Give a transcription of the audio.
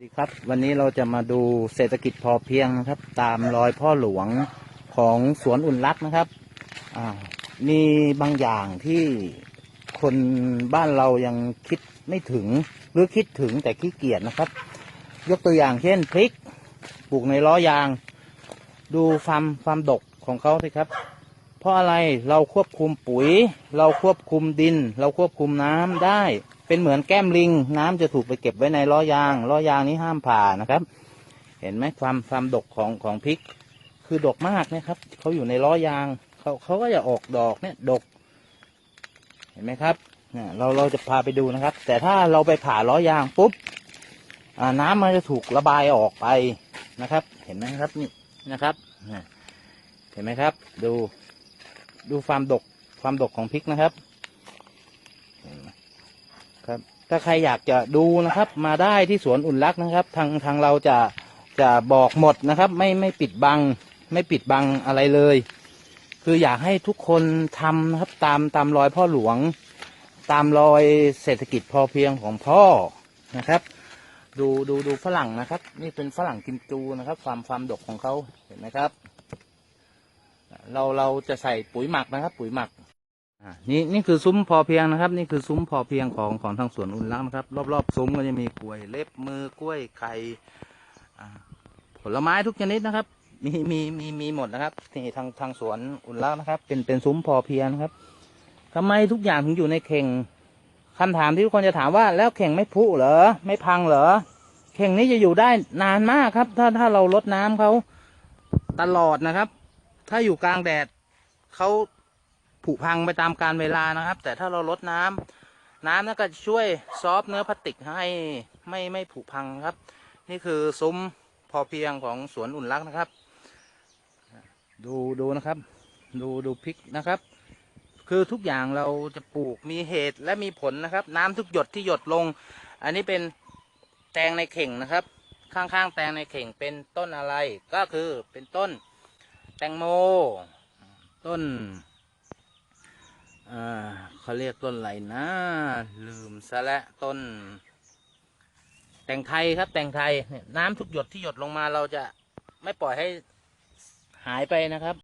สวัสดีครับ วันนี้เราจะมาดูเศรษฐกิจพอเพียงนะครับ ตามรอยพ่อหลวงของสวนอุ่นรักนะครับอ่ามีบางอย่างที่คนบ้านเรายังคิดไม่ถึง หรือคิดถึงแต่ขี้เกียจนะครับ ยกตัวอย่างเช่นพริกปลูกในล้อยาง ดูความความดกของเขาสิครับ เพราะอะไรเราควบคุมปุ๋ย เราควบคุมดิน เราควบคุมน้ำได้ เป็นเหมือนแก้มลิง น้ำจะถูกไปเก็บไว้ในล้อยางล้อยางนี้ห้ามผ่านะครับ เห็นไหมความความดกของของพริก คือดกมากนะครับเขาอยู่ในล้อยางเขาเขาก็จะออกดอกเนี่ยดก เห็นไหมครับเนี่เราเราจะพาไปดูนะครับ แต่ถ้าเราไปผ่าล้อยางปุ๊บน้ำมันจะถูกระบายออกไปนะครับ เห็นไหมครับนี่นะครับเห็นไหมครับ ดูดูความดกความดกของพริกนะครับ ครับ ถ้าใครอยากจะดูนะครับ มาได้ที่สวนอุ่นรักนะครับ ทางทางเราจะจะบอกหมดนะครับ ไม่ไม่ปิดบัง ไม่ปิดบังอะไรเลย คืออยากให้ทุกคนทำนะครับ ตามตามรอยพ่อหลวง ตามรอยเศรษฐกิจพอเพียงของพ่อนะครับ ดูดูดูฝรั่งนะครับ นี่เป็นฝรั่งกิมจูนะครับ ความความดกของเขาเห็นไหมครับ เราเราจะใส่ปุ๋ยหมักนะครับ ปุ๋ยหมัก นี่นี่คือซุ้มพอเพียงนะครับ นี่คือซุ้มพอเพียงของของทางสวนอุ่นรักนะครับ รอบๆซุ้มก็จะมีกล้วยเล็บมือกล้วยไข่ผลไม้ทุกชนิดนะครับ มีมีมีมีหมดนะครับนี่ทางทางสวนอุ่นรักนะครับ เป็นเป็นซุ้มพอเพียงครับทำไมทุกอย่างถึงอยู่ในเข่งคำถามที่ทุกคนจะถามว่าแล้วเข่งไม่พุเหรอไม่พังเหรอเข่งนี้จะอยู่ได้นานมากครับ ถ้าถ้าเราลดน้ำเขาตลอดนะครับ ถ้าอยู่กลางแดดเขา ผุพังไปตามการเวลานะครับ แต่ถ้าเราลดน้ำน้ำนั่นก็ช่วยซอฟเนื้อพลาสติกให้ไม่ไม่ผุพังครับ นี่คือซุ้มพอเพียงของสวนอุ่นรักนะครับ ดูดูนะครับ ดูดูพริกนะครับ คือทุกอย่างเราจะปลูกมีเหตุและมีผลนะครับ น้ำทุกหยดที่หยดลง อันนี้เป็นแตงในเข่งนะครับ ข้างๆ แตงในเข่งเป็นต้นอะไร ก็คือเป็นต้นแตงโม ต้น อ่าเขาเรียกต้นอะไรนะ ลืมซะและต้น แตงไทยครับ แตงไทยเนี่ยน้ำทุกหยดที่หยดลงมาเราจะไม่ปล่อยให้หายไปนะครับ